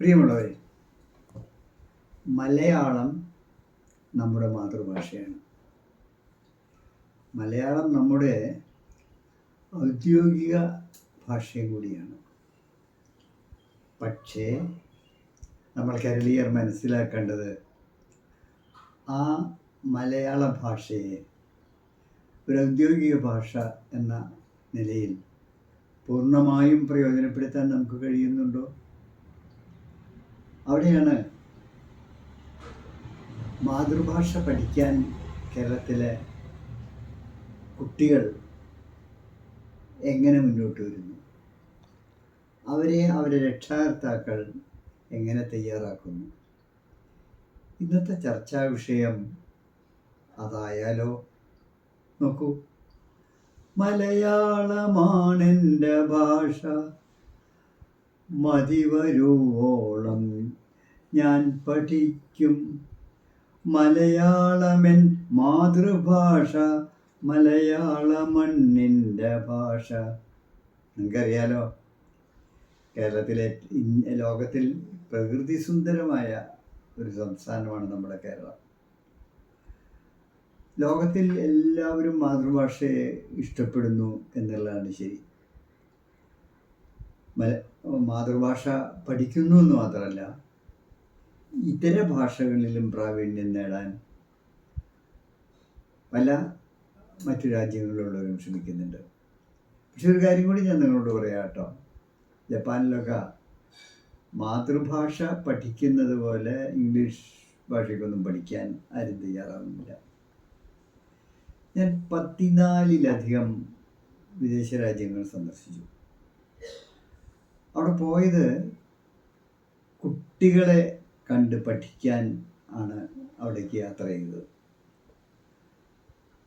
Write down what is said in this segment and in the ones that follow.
പ്രിയമുള്ളവരെ മലയാളം നമ്മുടെ മാതൃഭാഷയാണ്. മലയാളം നമ്മുടെ ഔദ്യോഗിക ഭാഷയും കൂടിയാണ്. പക്ഷേ നമ്മൾ കേരളീയർ മനസ്സിലാക്കേണ്ടത് ആ മലയാള ഭാഷയെ ഒരു ഔദ്യോഗിക ഭാഷ എന്ന നിലയിൽ പൂർണമായും പ്രയോജനപ്പെടുത്താൻ നമുക്ക് കഴിയുന്നുണ്ടോ? അവിടെയാണ് മാതൃഭാഷ പഠിക്കാൻ കേരളത്തിലെ കുട്ടികൾ എങ്ങനെ മുന്നോട്ട് വരുന്നു? അവരെ അവരെ രക്ഷാകർത്താക്കൾ എങ്ങനെ തയ്യാറാക്കുന്നു? ഇന്നത്തെ ചർച്ചാ വിഷയം അതായാലോ? നോക്കൂ. മലയാളമാണെന്റെ ഭാഷ. മതിവരുവോളം ഞാൻ പഠിക്കും. മലയാളമെൻ മാതൃഭാഷ മലയാള മണ്ണിന്റെ ഭാഷ. നിങ്ങൾക്കറിയാലോ? കേരളത്തിലെ ലോകത്തിൽ പ്രകൃതി സുന്ദരമായ ഒരു സംസ്ഥാനമാണ് നമ്മുടെ കേരളം. ലോകത്തിൽ എല്ലാവരും മാതൃഭാഷയെ ഇഷ്ടപ്പെടുന്നു എന്നുള്ളതാണ് ശരി. മാതൃഭാഷ പഠിക്കുന്നു എന്ന് മാത്രമല്ല ഇതര ഭാഷകളിലും പ്രാവീണ്യം നേടാൻ പല മറ്റു രാജ്യങ്ങളിലുള്ളവരും ശ്രമിക്കുന്നുണ്ട്. പക്ഷെ ഒരു കാര്യം കൂടി ഞാൻ നിങ്ങളോട് പറയാം കേട്ടോ. ജപ്പാനിലൊക്കെ മാതൃഭാഷ പഠിക്കുന്നത് പോലെ ഇംഗ്ലീഷ് ഭാഷയ്ക്കൊന്നും പഠിക്കാൻ ആരും തയ്യാറാവുന്നില്ല. ഞാൻ പത്തിനാലിലധികം വിദേശ രാജ്യങ്ങൾ സന്ദർശിച്ചു. അവിടെ പോയത് കുട്ടികളെ കണ്ട് പഠിക്കാൻ ആണ് അവിടേക്ക് യാത്ര ചെയ്തത്.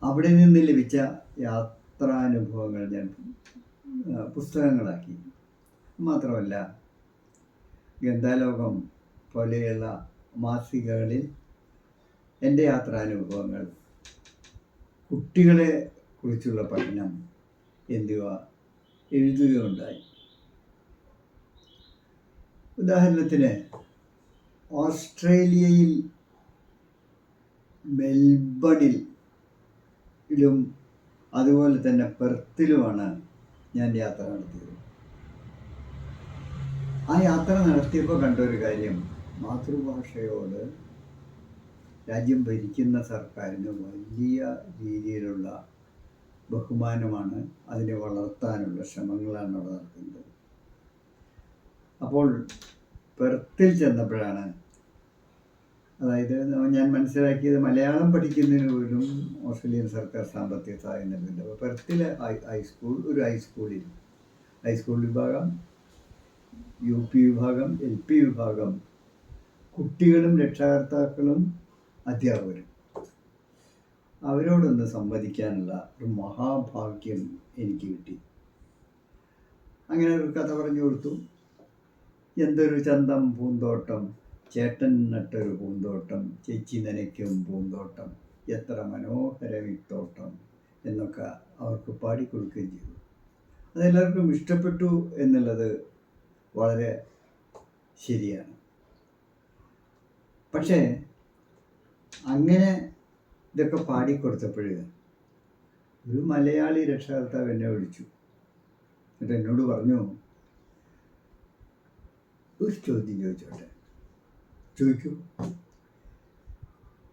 അവിടെ നിന്ന് ലഭിച്ച യാത്രാനുഭവങ്ങൾ ഞാൻ പുസ്തകങ്ങളാക്കി. മാത്രമല്ല ഗന്ധാലോകം പോലെയുള്ള മാസികകളിൽ എന്റെ യാത്രാനുഭവങ്ങൾ കുട്ടികളെ കുറിച്ചുള്ള പഠനം എന്നിവ എഴുതുകയുണ്ടായി. ഉദാഹരണത്തിന് ഓസ്ട്രേലിയയിൽ മെൽബണിൽ ിലും അതുപോലെ തന്നെ പെർത്തിലുമാണ് ഞാൻ യാത്ര നടത്തിയത്. ആ യാത്ര നടത്തിയപ്പോൾ കണ്ട ഒരു കാര്യം. മാതൃഭാഷയോട് രാജ്യം ഭരിക്കുന്ന സർക്കാരിന് വലിയ രീതിയിലുള്ള ബഹുമാനമാണ് അതിനെ വളർത്താനുള്ള ശ്രമങ്ങളാണ് നടക്കുന്നത്. അപ്പോൾ പെർത്തിൽ ചെന്നപ്പോഴാണ്. അതായത് ഞാൻ മനസ്സിലാക്കിയത് മലയാളം പഠിക്കുന്നതിന് പോലും ഓസ്ട്രേലിയൻ സർക്കാർ സാമ്പത്തിക സഹായം നൽകുന്നുണ്ട്. അപ്പോൾ പെർത്തിലെ ഹൈസ്കൂൾ ഒരു ഹൈസ്കൂളിൽ ഹൈസ്കൂൾ വിഭാഗം യു പി വിഭാഗം എൽ പി വിഭാഗം കുട്ടികളും രക്ഷാകർത്താക്കളും അധ്യാപകരും. അവരോടൊന്ന് സംവദിക്കാനുള്ള ഒരു മഹാഭാഗ്യം എനിക്ക് കിട്ടി. അങ്ങനെ ഒരു കഥ പറഞ്ഞു കൊടുത്തു. എന്തൊരു ചന്തം പൂന്തോട്ടം? ചേട്ടൻ നട്ടൊരു പൂന്തോട്ടം ചേച്ചി നനയ്ക്കും പൂന്തോട്ടം. എത്ര മനോഹര ഇത്തോട്ടം എന്നൊക്കെ അവർക്ക് പാടിക്കൊടുക്കുകയും ചെയ്തു. അതെല്ലാവർക്കും ഇഷ്ടപ്പെട്ടു എന്നുള്ളത് വളരെ ശരിയാണ്. പക്ഷേ അങ്ങനെ ഇതൊക്കെ പാടിക്കൊടുത്തപ്പോൾ ഒരു മലയാളി രക്ഷകർത്താവ് എന്നെ വിളിച്ചു. എന്നിട്ട് എന്നോട് പറഞ്ഞു ഒരു ചോദ്യം ചോദിച്ചോട്ടെ ചോദിക്കൂ.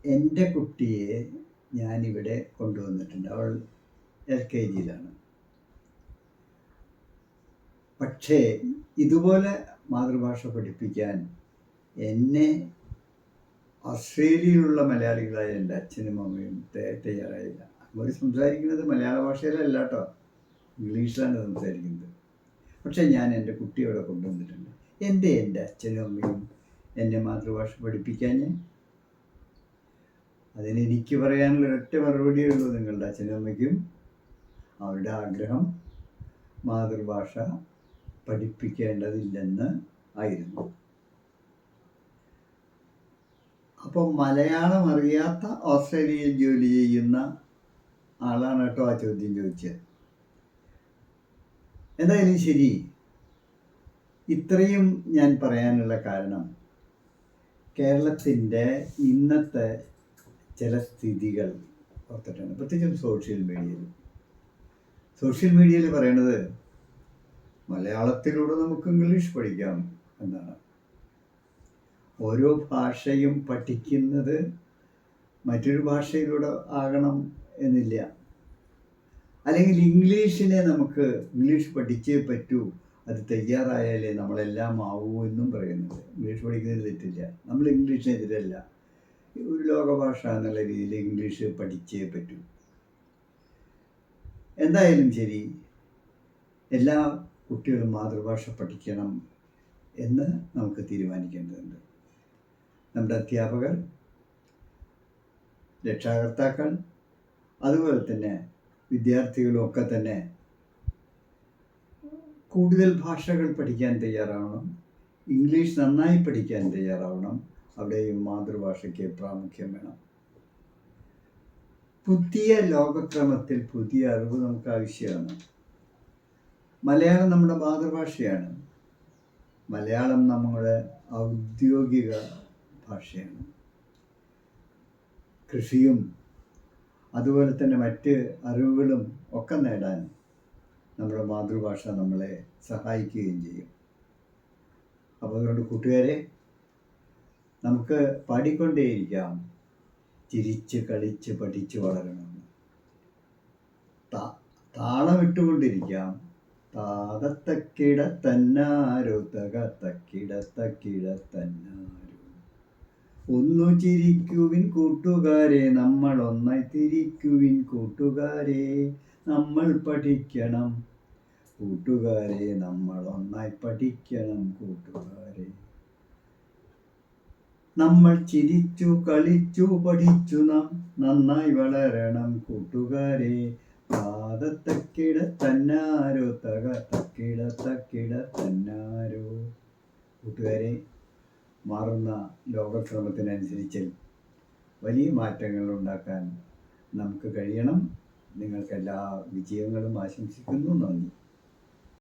എന്റെ കുട്ടിയെ ഞാനിവിടെ കൊണ്ടുവന്നിട്ടുണ്ട്. അവൾ എൽ കെ ജിയിലാണ്. പക്ഷേ ഇതുപോലെ മാതൃഭാഷ പഠിപ്പിക്കാൻ എന്നെ ഓസ്ട്രേലിയയിലുള്ള മലയാളികളായ എന്റെ അച്ഛനും അമ്മയും തയ്യ- തയ്യാറായില്ല. അവർ സംസാരിക്കുന്നത് മലയാള ഭാഷയിലല്ല കേട്ടോ. ഇംഗ്ലീഷിലാണ് സംസാരിക്കുന്നത്. പക്ഷേ ഞാൻ എന്റെ കുട്ടിയോടെ കൊണ്ടുവന്നിട്ടുണ്ട്. എന്റെ എന്റെ അച്ഛനും അമ്മയും എന്റെ മാതൃഭാഷ പഠിപ്പിക്കാൻ അതിന് എനിക്ക് പറയാനുള്ള ഒരൊറ്റ മറുപടിയേ ഉള്ളൂ നിങ്ങളുടെ അച്ഛനും അമ്മയ്ക്കും. അവരുടെ ആഗ്രഹം മാതൃഭാഷ പഠിപ്പിക്കേണ്ടതില്ലെന്ന് ആയിരുന്നു. അപ്പോൾ മലയാളം അറിയാത്ത ഓസ്ട്രേലിയയിൽ ജോലി ചെയ്യുന്ന ആളാണ് കേട്ടോ ആ ചോദ്യം ചോദിച്ചത്. എന്തായാലും ശരി. ഇത്രയും ഞാൻ പറയാനുള്ള കാരണം കേരളത്തിന്റെ ഇന്നത്തെ ചില സ്ഥിതികൾ ഓർത്തിട്ടാണ്. പ്രത്യേകിച്ചും സോഷ്യൽ മീഡിയയിൽ സോഷ്യൽ മീഡിയയിൽ പറയണത് മലയാളത്തിലൂടെ നമുക്ക് ഇംഗ്ലീഷ് പഠിക്കാം എന്നാണ്. ഓരോ ഭാഷയും പഠിക്കുന്നത് മറ്റൊരു ഭാഷയിലൂടെ ആകണം എന്നില്ല. അല്ലെങ്കിൽ ഇംഗ്ലീഷിനെ നമുക്ക് ഇംഗ്ലീഷ് പഠിച്ചേ പറ്റൂ അത് തയ്യാറായാലേ നമ്മളെല്ലാം ആവൂ എന്നും പറയുന്നത്. ഇംഗ്ലീഷ് പഠിക്കുന്നതിൽ തെറ്റില്ല. നമ്മൾ ഇംഗ്ലീഷിനെതിരല്ല ഒരു ലോകഭാഷ എന്നുള്ള രീതിയിൽ ഇംഗ്ലീഷ് പഠിച്ചേ പറ്റൂ. എന്തായാലും ശരി എല്ലാ കുട്ടികളും മാതൃഭാഷ പഠിക്കണം എന്ന് നമുക്ക് തീരുമാനിക്കേണ്ടതുണ്ട്. നമ്മുടെ അധ്യാപകർ രക്ഷാകർത്താക്കൾ അതുപോലെ തന്നെ വിദ്യാർത്ഥികളും ഒക്കെ തന്നെ കൂടുതൽ ഭാഷകൾ പഠിക്കാൻ തയ്യാറാവണം. ഇംഗ്ലീഷ് നന്നായി പഠിക്കാൻ തയ്യാറാവണം. അവിടെയും മാതൃഭാഷയ്ക്ക് പ്രാമുഖ്യം വേണം. പുതിയ ലോകക്രമത്തിൽ പുതിയ അറിവ് നമുക്ക് ആവശ്യമാണ്. മലയാളം നമ്മുടെ മാതൃഭാഷയാണ്. മലയാളം നമ്മുടെ ഔദ്യോഗിക ഭാഷയാണ്. കൃഷിയും അതുപോലെ തന്നെ മറ്റ് അറിവുകളും ഒക്കെ നേടാൻ നമ്മുടെ മാതൃഭാഷ നമ്മളെ സഹായിക്കുകയും ചെയ്യും. അപ്പോൾ അതുകൊണ്ട് കൂട്ടുകാരെ നമുക്ക് പാടിക്കൊണ്ടേയിരിക്കാം. ചിരിച്ച് കളിച്ച് പഠിച്ച് വളരണമെന്ന് താ താളമിട്ടുകൊണ്ടിരിക്കാം. താതത്തക്കിടത്തന്നാരോ തകത്തക്കിടത്തക്കിടത്തന്നാരോ തകത്തക്കിട തക്കിട തന്നാരോ ഒന്നു ചിരിക്കുവിൻ കൂട്ടുകാരെ നമ്മൾ ഒന്നായി തിരിക്കുവിൻ കൂട്ടുകാരെ. നമ്മൾ പഠിക്കണം. കൂട്ടുകാരെ നമ്മൾ ഒന്നായി പഠിക്കണം കൂട്ടുകാരെ. നമ്മൾ ചിരിച്ചു കളിച്ചു പഠിച്ചു നാം നന്നായി വളരണം കൂട്ടുകാരെ. പാദത്തക്കിട തന്നാരോ തക തക്കിട തക്കിട തന്നാരോ. കൂട്ടുകാരെ മാറുന്ന ലോകക്രമത്തിനനുസരിച്ച് വലിയ മാറ്റങ്ങൾ ഉണ്ടാക്കാൻ നമുക്ക് കഴിയണം. നിങ്ങൾക്ക് എല്ലാ വിജയങ്ങളും ആശംസിക്കുന്നു. നന്ദി.